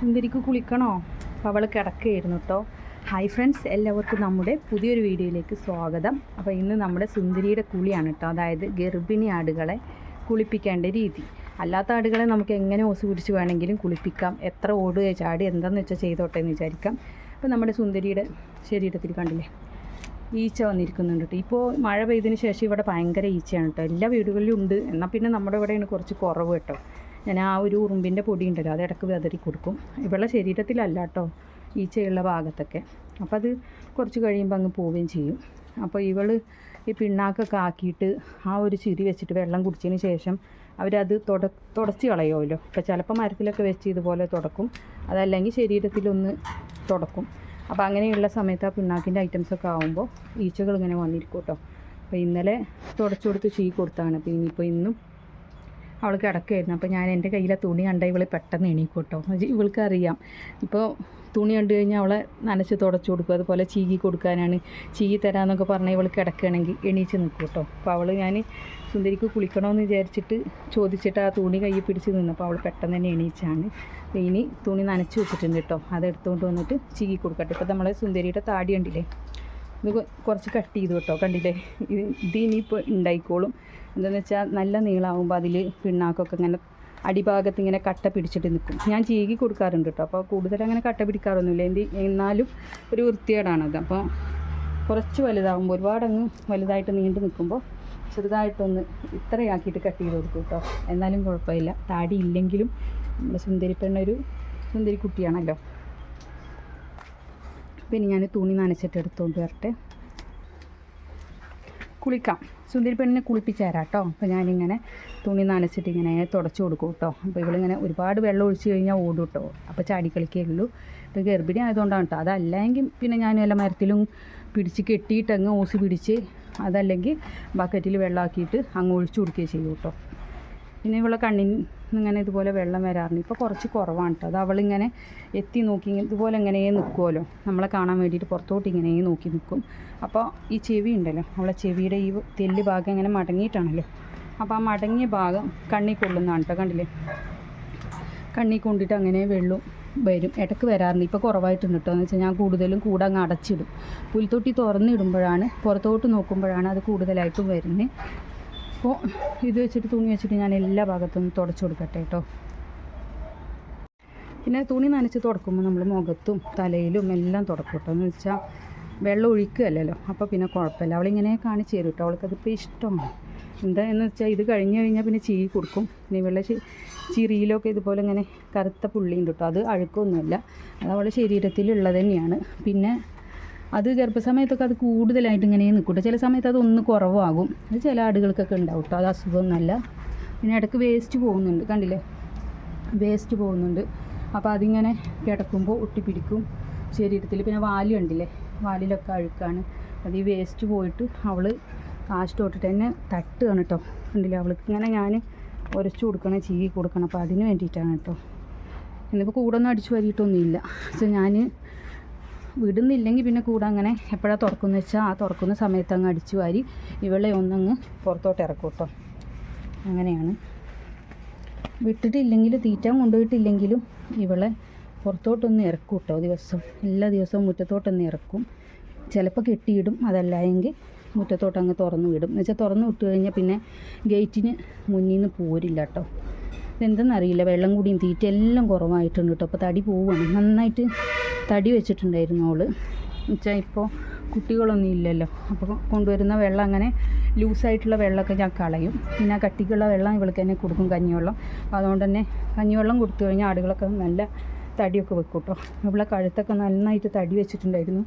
സുന്ദരിക്ക് കുളിക്കണോ? അപ്പോൾ അവൾ കിടക്കുകയായിരുന്നു കേട്ടോ ഹായ് ഫ്രണ്ട്സ് എല്ലാവർക്കും നമ്മുടെ പുതിയൊരു വീഡിയോയിലേക്ക് സ്വാഗതം. അപ്പോൾ ഇന്ന് നമ്മുടെ സുന്ദരിയുടെ കുളിയാണ് കേട്ടോ അതായത് ഗർഭിണി ആടുകളെ കുളിപ്പിക്കേണ്ട രീതി. അല്ലാത്ത ആടുകളെ നമുക്ക് എങ്ങനെ ഓസ് പിടിച്ച് വേണമെങ്കിലും കുളിപ്പിക്കാം. എത്ര ഓടുക ചാടി എന്താണെന്ന് വെച്ചാൽ ചെയ്തോട്ടെ എന്ന് വിചാരിക്കാം. അപ്പോൾ നമ്മുടെ സുന്ദരിയുടെ ശരീരത്തിൽ കണ്ടില്ലേ ഈച്ച വന്നിരിക്കുന്നുണ്ട് കേട്ടോ ഇപ്പോൾ മഴ പെയ്തതിന് ശേഷം ഇവിടെ ഭയങ്കര ഈച്ചയാണ് കേട്ടോ എല്ലാ വീടുകളിലും ഉണ്ട്. എന്നാൽ പിന്നെ നമ്മുടെ ഇവിടെയാണ് കുറച്ച് കുറവ് കേട്ടോ ഞാൻ ആ ഒരു ഉറുമ്പിന്റെ പൊടി ഉണ്ടല്ലോ അത് ഇടയ്ക്ക് വിതറി കൊടുക്കും. ഇവളുടെ ശരീരത്തിലല്ല കേട്ടോ ഈച്ചയുള്ള ഭാഗത്തൊക്കെ. അപ്പോൾ അത് കുറച്ച് കഴിയുമ്പോൾ അങ്ങ് പോവുകയും ചെയ്യും. അപ്പോൾ ഇവൾ ഈ പിണ്ണാക്കൊക്കെ ആക്കിയിട്ട് ആ ഒരു ചിരി വെച്ചിട്ട് വെള്ളം കുടിച്ചതിന് ശേഷം അവരത് തുട തുടച്ച് കളയുമല്ലോ. ഇപ്പം ചിലപ്പോൾ മരത്തിലൊക്കെ വെച്ച് ഇതുപോലെ തുടക്കും. അതല്ലെങ്കിൽ ശരീരത്തിലൊന്ന് തുടക്കും. അപ്പോൾ അങ്ങനെയുള്ള സമയത്ത് ആ പിണ്ണാക്കിന്റെ ഐറ്റംസൊക്കെ ആകുമ്പോൾ ഈച്ചകൾ ഇങ്ങനെ വന്നിരിക്കും കേട്ടോ. അപ്പോൾ ഇന്നലെ തുടച്ചു കൊടുത്ത് ചീ കൊടുത്താണ്. അപ്പോൾ ഇനിയിപ്പോൾ ഇന്നും അവൾ കിടക്കുമായിരുന്നു അപ്പോൾ ഞാൻ എന്റെ കയ്യിലെ തുണി കണ്ട ഇവൾ പെട്ടെന്ന് എണീക്കൂട്ടോ. ഇവൾക്ക് അറിയാം ഇപ്പോൾ തുണി കണ്ടു കഴിഞ്ഞാൽ അവളെ നനച്ച് തുടച്ചു കൊടുക്കും. അതുപോലെ ചീകി കൊടുക്കാനാണ്. ചീകി തരാമെന്നൊക്കെ പറഞ്ഞാൽ ഇവൾ കിടക്കുകയാണെങ്കിൽ എണീച്ച് നിൽക്കും കേട്ടോ അപ്പോൾ അവൾ ഞാൻ സുന്ദരിക്ക് കുളിക്കണമെന്ന് വിചാരിച്ചിട്ട് ചോദിച്ചിട്ട് ആ തുണി കയ്യിൽ പിടിച്ച് നിന്നപ്പോൾ അവൾ പെട്ടെന്ന് തന്നെ എണീച്ചാണ്. ഇനി തുണി നനച്ച് വെച്ചിട്ടുണ്ട് കേട്ടോ. അത് എടുത്തുകൊണ്ട് വന്നിട്ട് ചീകി കൊടുക്കട്ടെ. ഇപ്പോൾ നമ്മളെ സുന്ദരിയുടെ താടി കണ്ടില്ലേ? ഇത് കുറച്ച് കട്ട് ചെയ്തു കേട്ടോ കണ്ടില്ലേ? ഇത് ഇത് ഇനിയിപ്പോൾ ഉണ്ടായിക്കോളും. എന്താണെന്ന് വെച്ചാൽ നല്ല നീളമാകുമ്പോൾ അതിൽ പിണ്ണാക്കൊക്കെ ഇങ്ങനെ അടിഭാഗത്ത് ഇങ്ങനെ കട്ട പിടിച്ചിട്ട് നിൽക്കും ഞാൻ ചീകി കൊടുക്കാറുണ്ട് കേട്ടോ അപ്പോൾ കൂടുതൽ അങ്ങനെ കട്ട പിടിക്കാറൊന്നുമില്ല. എന്ത് എന്നാലും ഒരു വൃത്തികേടാണത്. അപ്പോൾ കുറച്ച് വലുതാകുമ്പോൾ ഒരുപാടങ്ങ് വലുതായിട്ട് നീണ്ടു നിൽക്കുമ്പോൾ ചെറുതായിട്ടൊന്ന് ഇത്രയാക്കിയിട്ട് കട്ട് ചെയ്ത് കൊടുക്കും കേട്ടോ. എന്നാലും കുഴപ്പമില്ല. താടി ഇല്ലെങ്കിലും നമ്മുടെ സുന്ദരി പെണ്ണൊരു സുന്ദരി കുട്ടിയാണല്ലോ പിന്നെ ഞാൻ തുണി നനച്ചിട്ട് എടുത്തുകൊണ്ട് വരട്ടെ. കുളിക്കാം. സുന്ദരി പെണ്ണിനെ കുളിപ്പിച്ച് തരാം കേട്ടോ. അപ്പോൾ ഞാനിങ്ങനെ തുണി നനച്ചിട്ട് ഇങ്ങനെ തുടച്ചു കൊടുക്കും കേട്ടോ. അപ്പോൾ ഇവളിങ്ങനെ ഒരുപാട് വെള്ളം ഒഴിച്ച് കഴിഞ്ഞാൽ ഓടും കേട്ടോ. അപ്പോൾ ചാടി കളിക്കേ ഉള്ളൂ. ഇപ്പോൾ ഗർഭിണി ആയതുകൊണ്ടാണ് കേട്ടോ. അതല്ലെങ്കിൽ പിന്നെ ഞാൻ വല്ല മരത്തിലും പിടിച്ച് കെട്ടിയിട്ട് അങ്ങ് ഓസ് പിടിച്ച് അതല്ലെങ്കിൽ ബക്കറ്റിൽ വെള്ളമാക്കിയിട്ട് അങ്ങ് ഒഴിച്ചു കൊടുക്കുകയും ചെയ്യും കേട്ടോ. പിന്നെ ഇവളെ കണ്ണിന് ഇങ്ങനെ ഇതുപോലെ വെള്ളം വരാറുണ്ട് ഇപ്പോൾ കുറച്ച് കുറവാണ് കേട്ടോ അത് അവളിങ്ങനെ എത്തി നോക്കി ഇതുപോലെ ഇങ്ങനെ നിൽക്കുമല്ലോ നമ്മളെ കാണാൻ വേണ്ടിയിട്ട് പുറത്തോട്ട് ഇങ്ങനെ നോക്കി നിൽക്കും അപ്പോൾ ഈ ചെവി ഉണ്ടല്ലോ അവളെ ചെവിയുടെ ഈ തെല്ല് ഭാഗം ഇങ്ങനെ മടങ്ങിയിട്ടാണല്ലോ. അപ്പോൾ ആ മടങ്ങിയ ഭാഗം കണ്ണി കൊള്ളുന്നതാണ് കേട്ടോ കണ്ടില്ലേ? കണ്ണി കൊണ്ടിട്ട് അങ്ങനെ വെള്ളം വരും. ഇടയ്ക്ക് വരാറുണ്ട് ഇപ്പോൾ കുറവായിട്ടുണ്ട് കേട്ടോ എന്ന് വെച്ചാൽ ഞാൻ കൂടുതലും കൂടെ അങ്ങ് അടച്ചിടും. പുൽത്തൊട്ടി തുറന്നിടുമ്പോഴാണ് പുറത്തോട്ട് നോക്കുമ്പോഴാണ് അത് കൂടുതലായിട്ടും വരുന്നത്. അപ്പോൾ ഇത് വെച്ചിട്ട് തുണി വെച്ചിട്ട് ഞാൻ എല്ലാ ഭാഗത്തും തുടച്ചു കൊടുക്കട്ടെ കേട്ടോ. പിന്നെ തുണി നനച്ച് തുടക്കുമ്പോൾ നമ്മൾ മുഖത്തും തലയിലും എല്ലാം തുടക്കും കേട്ടോ. എന്ന് വെച്ചാൽ വെള്ളം ഒഴിക്കുകയല്ലല്ലോ. അപ്പോൾ പിന്നെ കുഴപ്പമില്ല. അവളിങ്ങനെ കാണിച്ചു തരും കേട്ടോ. അവൾക്കതിപ്പോൾ ഇഷ്ടമാണ്. എന്താ എന്ന് വെച്ചാൽ ഇത് കഴിഞ്ഞ് കഴിഞ്ഞാൽ പിന്നെ ചീ കൊടുക്കും. പിന്നെ വെള്ള ചിറിയിലൊക്കെ ഇതുപോലെ ഇങ്ങനെ കറുത്ത പുള്ളിയുണ്ട് കേട്ടോ. അത് അഴുക്കൊന്നുമില്ല. അത് അവളുടെ ശരീരത്തിലുള്ളത് തന്നെയാണ്. പിന്നെ അത് ഗർഭസമയത്തൊക്കെ അത് കൂടുതലായിട്ട് ഇങ്ങനെ നിൽക്കട്ടെ. ചില സമയത്ത് അത് ഒന്ന് കുറവാകും. അത് ചില ആടുകൾക്കൊക്കെ ഉണ്ടാവും കേട്ടോ അത് അസുഖമൊന്നുമല്ല. പിന്നെ ഇടയ്ക്ക് വേസ്റ്റ് പോകുന്നുണ്ട്. കണ്ടില്ലേ? വേസ്റ്റ് പോകുന്നുണ്ട്. അപ്പോൾ അതിങ്ങനെ കിടക്കുമ്പോൾ ഒട്ടിപ്പിടിക്കും ശരീരത്തിൽ. പിന്നെ വാൽ കണ്ടില്ലേ? വാലിലൊക്കെ അഴുക്കാണ്. അത് ഈ വേസ്റ്റ് പോയിട്ട് അവൾ കാശ് തൊട്ടിട്ട് തന്നെ തട്ടുകയാണ് കേട്ടോ കണ്ടില്ലേ? അവൾക്ക് ഇങ്ങനെ ഞാൻ ഉരച്ചു കൊടുക്കണം ചീകി കൊടുക്കണം. അപ്പോൾ അതിന് വേണ്ടിയിട്ടാണ് കേട്ടോ ഇന്നിപ്പോൾ കൂടെ ഒന്നും അടിച്ചു വരിയിട്ടൊന്നുമില്ല. പക്ഷെ ഞാൻ വിടുന്നില്ലെങ്കിൽ പിന്നെ കൂടെ അങ്ങനെ എപ്പോഴാണ് തുറക്കുന്നു വെച്ചാൽ ആ തുറക്കുന്ന സമയത്ത് അങ്ങ് അടിച്ചു വാരി ഇവളെ ഒന്നങ്ങ് പുറത്തോട്ട് ഇറക്കും കേട്ടോ. അങ്ങനെയാണ്. വിട്ടിട്ടില്ലെങ്കിൽ തീറ്റ കൊണ്ടുപോയിട്ടില്ലെങ്കിലും ഇവളെ പുറത്തോട്ടൊന്ന് ഇറക്കും കേട്ടോ ദിവസം. എല്ലാ ദിവസവും മുറ്റത്തോട്ടൊന്ന് ഇറക്കും. ചിലപ്പോൾ കെട്ടിയിടും അതല്ല എങ്കിൽ മുറ്റത്തോട്ട് അങ്ങ് തുറന്നു വിടും. എന്നുവെച്ചാൽ തുറന്നു വിട്ട് കഴിഞ്ഞാൽ പിന്നെ ഗേറ്റിന് മുന്നിൽ നിന്ന് പോരില്ല കേട്ടോ. ഇതെന്തെന്നറിയില്ല വെള്ളം കൂടിയും തീറ്റ എല്ലാം കുറവായിട്ടുണ്ട് കേട്ടോ. അപ്പോൾ തടി പോവുകയാണ് നന്നായിട്ട് തടി വെച്ചിട്ടുണ്ടായിരുന്നു അവൾ. എന്നുവെച്ചാൽ ഇപ്പോൾ കുട്ടികളൊന്നും ഇല്ലല്ലോ. അപ്പോൾ കൊണ്ടുവരുന്ന വെള്ളം അങ്ങനെ ലൂസായിട്ടുള്ള വെള്ളമൊക്കെ ഞാൻ കളയും. പിന്നെ കട്ടിക്കുള്ള വെള്ളം ഇവൾക്ക് തന്നെ കൊടുക്കും കഞ്ഞിവെള്ളം. അതുകൊണ്ട് തന്നെ കഞ്ഞിവെള്ളം കൊടുത്തു കഴിഞ്ഞാൽ ആടുകളൊക്കെ നല്ല തടിയൊക്കെ വെക്കും കേട്ടോ ഇവളെ കഴുത്തൊക്കെ നന്നായിട്ട് തടി വെച്ചിട്ടുണ്ടായിരുന്നു.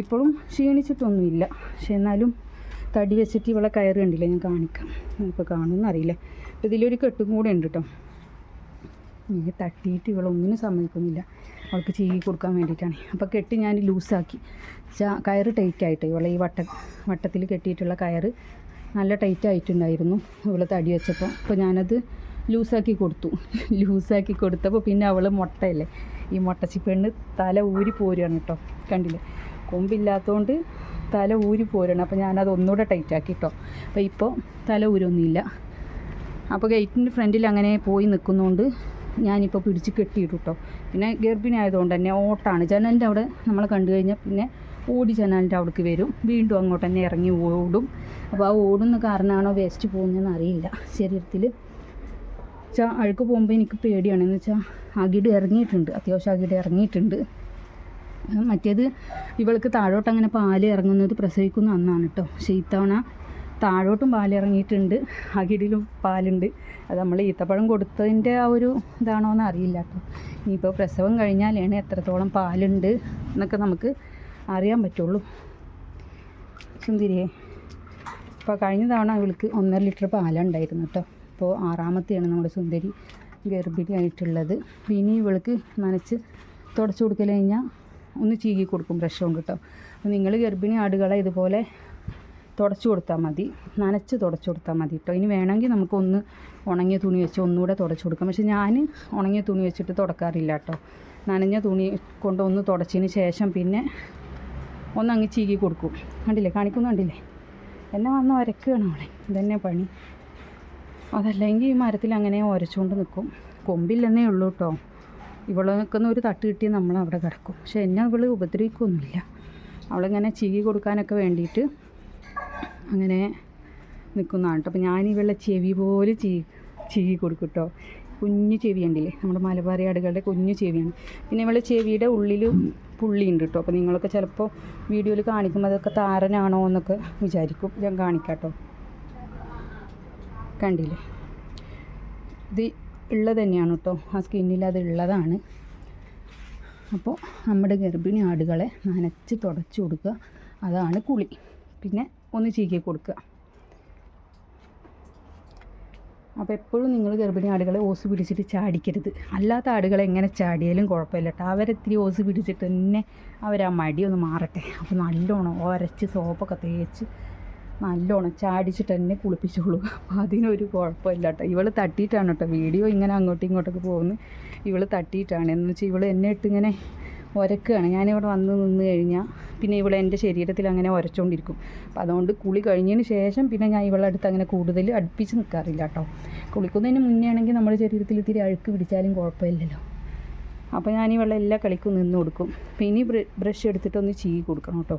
ഇപ്പോഴും ക്ഷീണിച്ചിട്ടൊന്നുമില്ല. പക്ഷെ എന്നാലും തടി വെച്ചിട്ട് ഇവളെ കയറ് കണ്ടില്ല? ഞാൻ കാണിക്കാം. ഇപ്പോൾ കാണുമെന്ന് അറിയില്ല. അപ്പോൾ ഇതിലൊരു കെട്ടും കൂടെ ഉണ്ട് കേട്ടോ ഇങ്ങനെ തട്ടിയിട്ട് ഇവളൊന്നിനും സമ്മതിക്കുന്നില്ല. അവൾക്ക് ചീകി കൊടുക്കാൻ വേണ്ടിയിട്ടാണ്. അപ്പോൾ കെട്ടി ഞാൻ ലൂസാക്കി. കയറ് ടൈറ്റ് ആയിട്ട്? ഇവളെ ഈ വട്ട വട്ടത്തിൽ കെട്ടിയിട്ടുള്ള കയറ് നല്ല ടൈറ്റ് ആയിട്ടുണ്ടായിരുന്നു. ഇവളെ തടി വെച്ചപ്പോൾ അപ്പോൾ ഞാനത് ലൂസാക്കി കൊടുത്തു. ലൂസാക്കി കൊടുത്തപ്പോൾ പിന്നെ അവൾ മുട്ടയല്ലേ? ഈ മുട്ടച്ചി പെണ്ണ് തല ഊരി പോരുകയാണ് കേട്ടോ. കണ്ടില്ലേ? കൊമ്പില്ലാത്തതുകൊണ്ട് തല ഊരി പോരാണ് അപ്പോൾ ഞാനത് ഒന്നുകൂടെ ടൈറ്റാക്കി കേട്ടോ അപ്പോൾ ഇപ്പോൾ തല ഊരൊന്നുമില്ല. അപ്പോൾ ഗേറ്റിന്റെ ഫ്രണ്ടിൽ അങ്ങനെ പോയി നിൽക്കുന്നതുകൊണ്ട് ഞാനിപ്പോൾ പിടിച്ച് കെട്ടിയിട്ടു കേട്ടോ പിന്നെ ഗർഭിണി ആയതുകൊണ്ട് തന്നെ ഓട്ടാണ്. ജനലിന്റെ അവിടെ നമ്മൾ കണ്ടു കഴിഞ്ഞാൽ പിന്നെ ഓടി ജനലിന്റെ അവിടേക്ക് വരും. വീണ്ടും അങ്ങോട്ട് തന്നെ ഇറങ്ങി ഓടും. അപ്പോൾ ആ ഓടുന്ന കാരണമാണോ വേസ്റ്റ് പോകുന്നതെന്ന് അറിയില്ല. ശരീരത്തിൽ വെച്ചാൽ അഴുക്ക് പോകുമ്പോൾ എനിക്ക് പേടിയാണ്. എന്ന് വെച്ചാൽ അകിട് ഇറങ്ങിയിട്ടുണ്ട്. അത്യാവശ്യം അകിട് ഇറങ്ങിയിട്ടുണ്ട്. മറ്റേത് ഇവൾക്ക് താഴോട്ട് അങ്ങനെ പാൽ ഇറങ്ങുന്നത് പ്രസവിക്കുന്ന അന്നാണ് കേട്ടോ പക്ഷേ ഇത്തവണ താഴോട്ടും പാലിറങ്ങിയിട്ടുണ്ട്. അകിടിലും പാലുണ്ട്. അത് നമ്മൾ ഈത്തപ്പഴം കൊടുത്തതിന്റെ ആ ഒരു ഇതാണോ എന്ന് അറിയില്ല കേട്ടോ. ഇനിയിപ്പോൾ പ്രസവം കഴിഞ്ഞാലാണ് എത്രത്തോളം പാലുണ്ട് എന്നൊക്കെ നമുക്ക് അറിയാൻ പറ്റുള്ളൂ. സുന്ദരിയെ ഇപ്പോൾ കഴിഞ്ഞ തവണ അവൾക്ക് ഒന്നര ലിറ്റർ പാലുണ്ടായിരുന്നു കേട്ടോ. ഇപ്പോൾ ആറാമത്തെയാണ് നമ്മുടെ സുന്ദരി ഗർഭിണിയായിട്ടുള്ളത്. ഇനി ഇവൾക്ക് നനച്ച് തുടച്ചു കൊടുക്കൽ കഴിഞ്ഞാൽ ഒന്ന് ചീകി കൊടുക്കും ബ്രഷ് കൊണ്ട് കേട്ടോ. അപ്പോൾ നിങ്ങൾ ഗർഭിണി ആടുകളെ ഇതുപോലെ തുടച്ചു കൊടുത്താൽ മതി. നനച്ച് തുടച്ചു കൊടുത്താൽ മതി കേട്ടോ ഇനി വേണമെങ്കിൽ നമുക്കൊന്ന് ഉണങ്ങിയ തുണി വെച്ച് ഒന്നുകൂടെ തുടച്ചു കൊടുക്കാം. പക്ഷെ ഞാൻ ഉണങ്ങിയ തുണി വെച്ചിട്ട് തുടക്കാറില്ല കേട്ടോ നനഞ്ഞ തുണി കൊണ്ട് ഒന്ന് തുടച്ചതിന് ശേഷം പിന്നെ ഒന്നങ്ങ് ചീകി കൊടുക്കും. കണ്ടില്ലേ? കാണിക്കുന്നു കണ്ടില്ലേ? എന്നെ വന്ന് ഒരക്കുകയാണ് അവളെ ഇതന്നെ പണി. അതല്ലെങ്കിൽ ഈ മരത്തിൽ അങ്ങനെ ഉരച്ചുകൊണ്ട് നിൽക്കും. കൊമ്പില്ലെന്നേ ഉള്ളൂ കേട്ടോ ഇവളെ നിൽക്കുന്ന ഒരു തട്ട് കിട്ടി നമ്മൾ അവിടെ കിടക്കും. പക്ഷെ എന്നെ അവൾ ഉപദ്രവിക്കൊന്നുമില്ല. അവളിങ്ങനെ ചീകി കൊടുക്കാനൊക്കെ വേണ്ടിയിട്ട് അങ്ങനെ നിൽക്കുന്നതാണ് കേട്ടോ അപ്പോൾ ഞാൻ ഇവളുടെ ചെവി പോലെ ചീ ചീകി കൊടുക്കും കേട്ടോ കുഞ്ഞു ചെവി ഉണ്ടില്ലേ നമ്മുടെ മലബാറി ആടുകളുടെ കുഞ്ഞു ചെവിയാണ്. പിന്നെ ഇവളുടെ ചെവിയുടെ ഉള്ളിൽ പുള്ളിയുണ്ട് കേട്ടോ അപ്പോൾ നിങ്ങളൊക്കെ ചിലപ്പോൾ വീഡിയോയിൽ കാണിക്കുമ്പോൾ അതൊക്കെ താരനാണോ എന്നൊക്കെ വിചാരിക്കും. ഞാൻ കാണിക്കാം കേട്ടോ കണ്ടില്ലേ? ഇത് ഉള്ളത് തന്നെയാണ് കേട്ടോ ആ സ്കിന്നിൽ അത് ഉള്ളതാണ് അപ്പോൾ നമ്മുടെ ഗർഭിണി ആടുകളെ നനച്ച് തുടച്ച് കൊടുക്കുക. അതാണ് കുളി. പിന്നെ ഒന്ന് ചീക്കി കൊടുക്കുക. അപ്പോൾ എപ്പോഴും നിങ്ങൾ ഗർഭിണി ആടുകളെ ഓസ് പിടിച്ചിട്ട് ചാടിക്കരുത്. അല്ലാത്ത ആടുകളെ എങ്ങനെ ചാടിയാലും കുഴപ്പമില്ല കേട്ടോ. അവരെത്തിരി ഓസ് പിടിച്ചിട്ട് തന്നെ അവരാ മടി ഒന്ന് മാറട്ടെ. അപ്പോൾ നല്ലോണം ഒരച്ച് സോപ്പൊക്കെ തേച്ച് നല്ലോണം ചാടിച്ചിട്ട് തന്നെ കുളിപ്പിച്ചോളൂ. അപ്പോൾ അതിനൊരു കുഴപ്പമില്ല കേട്ടോ. ഇവൾ തട്ടിയിട്ടാണ് കേട്ടോ. വീഡിയോ ഇങ്ങനെ അങ്ങോട്ടും ഇങ്ങോട്ടൊക്കെ പോകുന്നു ഇവൾ തട്ടിയിട്ടാണ്. എന്ന് വെച്ചാൽ ഇവൾ എന്നെ ഇട്ട് ഇങ്ങനെ ഉരക്കുകയാണ്. ഞാനിവിടെ വന്ന് നിന്ന് കഴിഞ്ഞാൽ പിന്നെ ഇവിടെ എന്റെ ശരീരത്തിൽ അങ്ങനെ ഉരച്ചുകൊണ്ടിരിക്കും അപ്പം അതുകൊണ്ട് കുളി കഴിഞ്ഞതിന് ശേഷം പിന്നെ ഞാൻ ഇവളുടെ അടുത്ത് അങ്ങനെ കൂടുതൽ അടുപ്പിച്ച് നിൽക്കാറില്ല കേട്ടോ. കുളിക്കുന്നതിന് മുന്നേ ആണെങ്കിൽ നമ്മുടെ ശരീരത്തിൽ ഇത്തിരി അഴുക്ക് പിടിച്ചാലും കുഴപ്പമില്ലല്ലോ. അപ്പോൾ ഞാൻ ഈ വെള്ളം എല്ലാ കളിക്കും നിന്ന് കൊടുക്കും. പിന്നെ ബ്രഷ് എടുത്തിട്ട് ഒന്ന് ചീകി കൊടുക്കണം കേട്ടോ.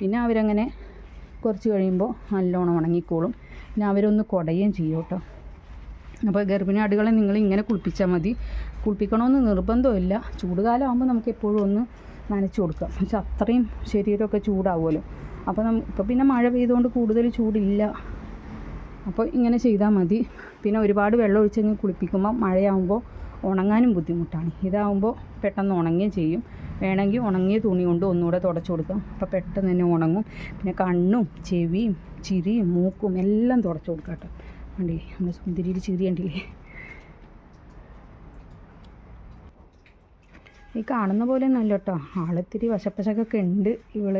പിന്നെ അവരങ്ങനെ കുറച്ച് കഴിയുമ്പോൾ നല്ലോണം ഉണങ്ങിക്കോളും. പിന്നെ അവരൊന്ന് കുടയുകയും ചെയ്യും കേട്ടോ. അപ്പോൾ ഗർഭിണി ആടുകളെ നിങ്ങൾ ഇങ്ങനെ കുളിപ്പിച്ചാൽ മതി. കുളിപ്പിക്കണമെന്ന് നിർബന്ധമില്ല. ചൂടുകാലമാകുമ്പോൾ നമുക്ക് എപ്പോഴും ഒന്ന് നനച്ചു കൊടുക്കാം. പക്ഷെ അത്രയും ശരീരമൊക്കെ ചൂടാവുമല്ലോ. അപ്പോൾ നമ്മ ഇപ്പോൾ പിന്നെ മഴ പെയ്തുകൊണ്ട് കൂടുതൽ ചൂടില്ല. അപ്പോൾ ഇങ്ങനെ ചെയ്താൽ മതി. പിന്നെ ഒരുപാട് വെള്ളം ഒഴിച്ചങ്ങ് കുളിപ്പിക്കുമ്പോൾ മഴയാകുമ്പോൾ ഉണങ്ങാനും ബുദ്ധിമുട്ടാണ്. ഇതാവുമ്പോൾ പെട്ടെന്ന് ഉണങ്ങുകയും ചെയ്യും. വേണമെങ്കിൽ ഉണങ്ങിയ തുണി കൊണ്ട് ഒന്നുകൂടെ തുടച്ചു കൊടുക്കാം. അപ്പോൾ പെട്ടെന്ന് തന്നെ ഉണങ്ങും. പിന്നെ കണ്ണും ചെവിയും ചിരിയും മൂക്കും എല്ലാം തുടച്ചു കൊടുക്കാം കേട്ടോ. കണ്ടേ. നമ്മുടെ സുന്ദരിയിൽ കണ്ടില്ലേ? ഈ കാണുന്ന പോലെ നല്ല കേട്ടോ. ആളിത്തിരി വശപ്പശക്കൊക്കെ ഉണ്ട് ഇവൾ.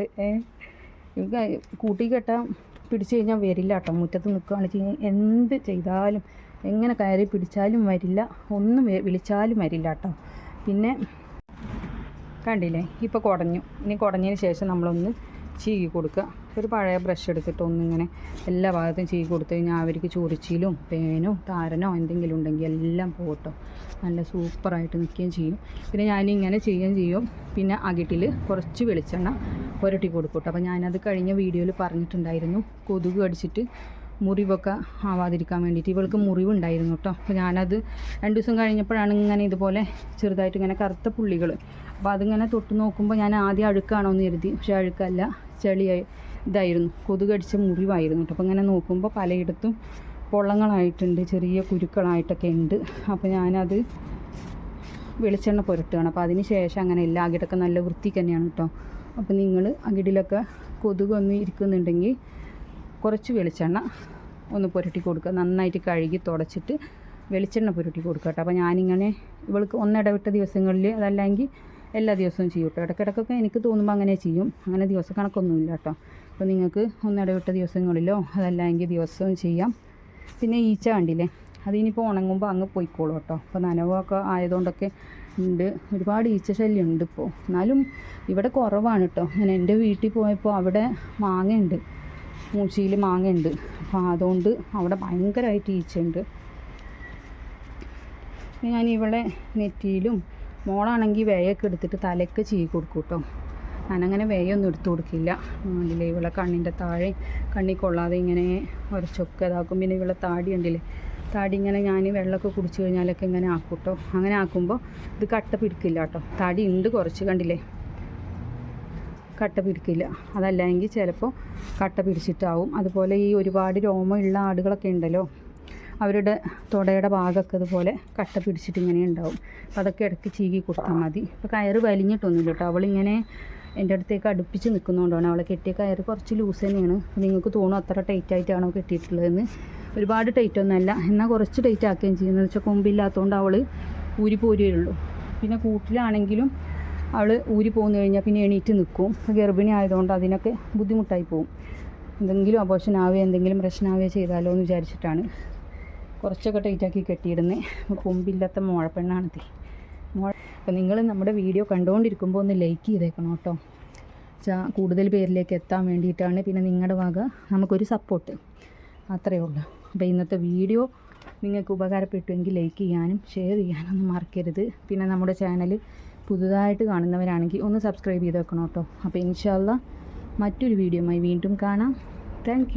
കൂട്ടി കെട്ടാൻ പിടിച്ചു കഴിഞ്ഞാൽ വരില്ല കേട്ടോ. മുറ്റത്ത് നിൽക്കുകയാണെന്ന് വെച്ച് കഴിഞ്ഞാൽ എന്ത് ചെയ്താലും എങ്ങനെ കയറി പിടിച്ചാലും വരില്ല. ഒന്നും വിളിച്ചാലും വരില്ല കേട്ടോ. പിന്നെ കണ്ടില്ലേ ഇപ്പോൾ കുടഞ്ഞു. ഇനി കുടഞ്ഞതിന് ശേഷം നമ്മളൊന്ന് ചീകി കൊടുക്കുക. ഒരു പഴയ ബ്രഷ് എടുത്തിട്ട് ഒന്നിങ്ങനെ എല്ലാ ഭാഗത്തും ചീകി കൊടുത്തു കഴിഞ്ഞാൽ അവർക്ക് ചൊറിച്ചിലും പേനോ താരനോ എന്തെങ്കിലും ഉണ്ടെങ്കിൽ എല്ലാം പോകട്ടോ. നല്ല സൂപ്പറായിട്ട് നിൽക്കുകയും ചെയ്യും. പിന്നെ ഞാനിങ്ങനെ ചെയ്യുകയും ചെയ്യും. പിന്നെ അകിട്ടിൽ കുറച്ച് വെളിച്ചെണ്ണ പുരട്ടി കൊടുക്കട്ടോ കേട്ടോ. അപ്പോൾ ഞാനത് കഴിഞ്ഞ വീഡിയോയിൽ പറഞ്ഞിട്ടുണ്ടായിരുന്നു. കൊതുക് കടിച്ചിട്ട് മുറിവൊക്കെ ആവാതിരിക്കാൻ വേണ്ടിയിട്ട് ഇവൾക്ക് മുറിവുണ്ടായിരുന്നു കേട്ടോ. അപ്പോൾ ഞാനത് രണ്ട് ദിവസം കഴിഞ്ഞപ്പോഴാണ് ഇങ്ങനെ ഇതുപോലെ ചെറുതായിട്ട് ഇങ്ങനെ കറുത്ത പുള്ളികൾ അപ്പോൾ അതിങ്ങനെ തൊട്ട് നോക്കുമ്പോൾ ഞാൻ ആദ്യം അഴുക്കാണോ എന്ന് കരുതി. പക്ഷേ അഴുക്കല്ല. ചെളിയായി ഇതായിരുന്നു. കൊതുകടിച്ച മുറിവായിരുന്നു കേട്ടോ. അപ്പോൾ ഇങ്ങനെ നോക്കുമ്പോൾ പലയിടത്തും പൊള്ളങ്ങളായിട്ടുണ്ട്. ചെറിയ കുരുക്കളായിട്ടൊക്കെ ഉണ്ട്. അപ്പോൾ ഞാനത് വെളിച്ചെണ്ണ പുരട്ടുകയാണ്. അപ്പോൾ അതിന് ശേഷം അങ്ങനെ എല്ലാ അകിടൊക്കെ നല്ല വൃത്തിക്ക് തന്നെയാണ് കേട്ടോ. അപ്പോൾ നിങ്ങൾ അകിടിലൊക്കെ കൊതുക് ഒന്ന് ഇരിക്കുന്നുണ്ടെങ്കിൽ കുറച്ച് വെളിച്ചെണ്ണ ഒന്ന് പുരട്ടി കൊടുക്കുക. നന്നായിട്ട് കഴുകി തുടച്ചിട്ട് വെളിച്ചെണ്ണ പുരട്ടി കൊടുക്കുക കേട്ടോ. അപ്പോൾ ഞാനിങ്ങനെ ഇവൾക്ക് ഒന്നിടവിട്ട ദിവസങ്ങളിൽ അതല്ലെങ്കിൽ എല്ലാ ദിവസവും ചെയ്യും കേട്ടോ. ഇടയ്ക്കിടയ്ക്കൊക്കെ എനിക്ക് തോന്നുമ്പോൾ അങ്ങനെ ചെയ്യും. അങ്ങനെ ദിവസ കണക്കൊന്നുമില്ല കേട്ടോ. അപ്പോൾ നിങ്ങൾക്ക് ഒന്നിടവിട്ട ദിവസങ്ങളിലോ അതല്ലെങ്കിൽ ദിവസവും ചെയ്യാം. പിന്നെ ഈച്ച കണ്ടില്ലേ? അതിനിപ്പോൾ ഉണങ്ങുമ്പോൾ അങ്ങ് പോയിക്കോളും കേട്ടോ. അപ്പോൾ നനവൊക്കെ ആയതുകൊണ്ടൊക്കെ ഉണ്ട്. ഒരുപാട് ഈച്ച ശല്യം ഉണ്ട് ഇപ്പോൾ എന്നാലും ഇവിടെ കുറവാണ് കേട്ടോ. ഞാൻ എന്റെ വീട്ടിൽ പോയപ്പോൾ അവിടെ മാങ്ങയുണ്ട് മൂച്ചിയിൽ മാങ്ങയുണ്ട് അപ്പോൾ അതുകൊണ്ട് അവിടെ ഭയങ്കരമായിട്ട് ഈച്ചയുണ്ട്. ഞാനിവിടെ നെറ്റിയിലും മോളാണെങ്കിൽ വേയൊക്കെ എടുത്തിട്ട് തലയൊക്കെ ചീ കൊടുക്കും കേട്ടോ. ഞാനങ്ങനെ വേയൊന്നും എടുത്തു കൊടുക്കില്ല. അതിലെ ഇവളെ കണ്ണിന്റെ താഴെ കണ്ണി കൊള്ളാതെ ഇങ്ങനെ ഉരച്ചൊക്കെ ഇതാക്കും. പിന്നെ ഇവളെ താടി ഉണ്ടല്ലേ താടി ഇങ്ങനെ ഞാൻ വെള്ളമൊക്കെ കുടിച്ചു കഴിഞ്ഞാലൊക്കെ ഇങ്ങനെ ആക്കും കേട്ടോ. അങ്ങനെ ആക്കുമ്പോൾ ഇത് കട്ട പിടിക്കില്ല കേട്ടോ. താടി ഉണ്ട് കുറച്ച് കണ്ടില്ലേ കട്ട പിടിക്കില്ല. അതല്ലെങ്കിൽ ചിലപ്പോൾ കട്ട പിടിച്ചിട്ടാവും. അതുപോലെ ഈ ഒരുപാട് രോമമുള്ള ആടുകളൊക്കെ ഉണ്ടല്ലോ അവരുടെ തുടയുടെ ഭാഗമൊക്കെ ഇതുപോലെ കട്ട പിടിച്ചിട്ട് ഇങ്ങനെ ഉണ്ടാവും. അപ്പോൾ അതൊക്കെ ഇടയ്ക്ക് ചീകി കൊടുത്താൽ മതി. ഇപ്പോൾ കയറ് വലിഞ്ഞിട്ടൊന്നുമില്ല കേട്ടോ. അവളിങ്ങനെ എന്റെ അടുത്തേക്ക് അടുപ്പിച്ച് നിൽക്കുന്നതുകൊണ്ടാണ് അവളെ കെട്ടിയ കയറ് കുറച്ച് ലൂസ് തന്നെയാണ്. നിങ്ങൾക്ക് തോന്നും അത്ര ടൈറ്റ് ആയിട്ടാണോ കെട്ടിയിട്ടുള്ളതെന്ന്. ഒരുപാട് ടൈറ്റ് ഒന്നുമല്ല. എന്നാൽ കുറച്ച് ടൈറ്റ് ആക്കുകയും ചെയ്യുന്നത് വെച്ചാൽ കൊമ്പില്ലാത്തതുകൊണ്ട് അവൾ ഊരി പോരുകയുള്ളൂ പിന്നെ കൂട്ടിലാണെങ്കിലും അവൾ ഊരി പോന്നു കഴിഞ്ഞാൽ പിന്നെ എണീറ്റ് നിൽക്കും. ഗർഭിണി ആയതുകൊണ്ട് അതിനൊക്കെ ബുദ്ധിമുട്ടായി പോകും എന്തെങ്കിലും അപോഷനാവുകയോ എന്തെങ്കിലും പ്രശ്നമാവുകയോ ചെയ്താലോ എന്ന് വിചാരിച്ചിട്ടാണ്. കുറച്ചൊക്കെ ടൈറ്റാക്കി കെട്ടിയിടുന്നത് കൊമ്പില്ലാത്ത മുഴപ്പെണ്ണാണത് മുഴ അപ്പോൾ നിങ്ങൾ നമ്മുടെ വീഡിയോ കണ്ടുകൊണ്ടിരിക്കുമ്പോൾ ഒന്ന് ലൈക്ക് ചെയ്തേക്കണം കേട്ടോ. കൂടുതൽ പേരിലേക്ക് എത്താൻ വേണ്ടിയിട്ടാണ് പിന്നെ നിങ്ങളുടെ വക നമുക്കൊരു സപ്പോർട്ട് അത്രയേ ഉള്ളൂ. അപ്പോൾ ഇന്നത്തെ വീഡിയോ നിങ്ങൾക്ക് ഉപകാരപ്പെട്ടുവെങ്കിൽ ലൈക്ക് ചെയ്യാനും ഷെയർ ചെയ്യാനൊന്നും മറക്കരുത്. പിന്നെ നമ്മുടെ ചാനൽ പുതുതായിട്ട് കാണുന്നവരാണെങ്കിൽ ഒന്ന് സബ്സ്ക്രൈബ് ചെയ്ത് വെക്കണം കേട്ടോ. അപ്പോൾ ഇൻഷാല്ല മറ്റൊരു വീഡിയോയുമായി വീണ്ടും കാണാം. താങ്ക്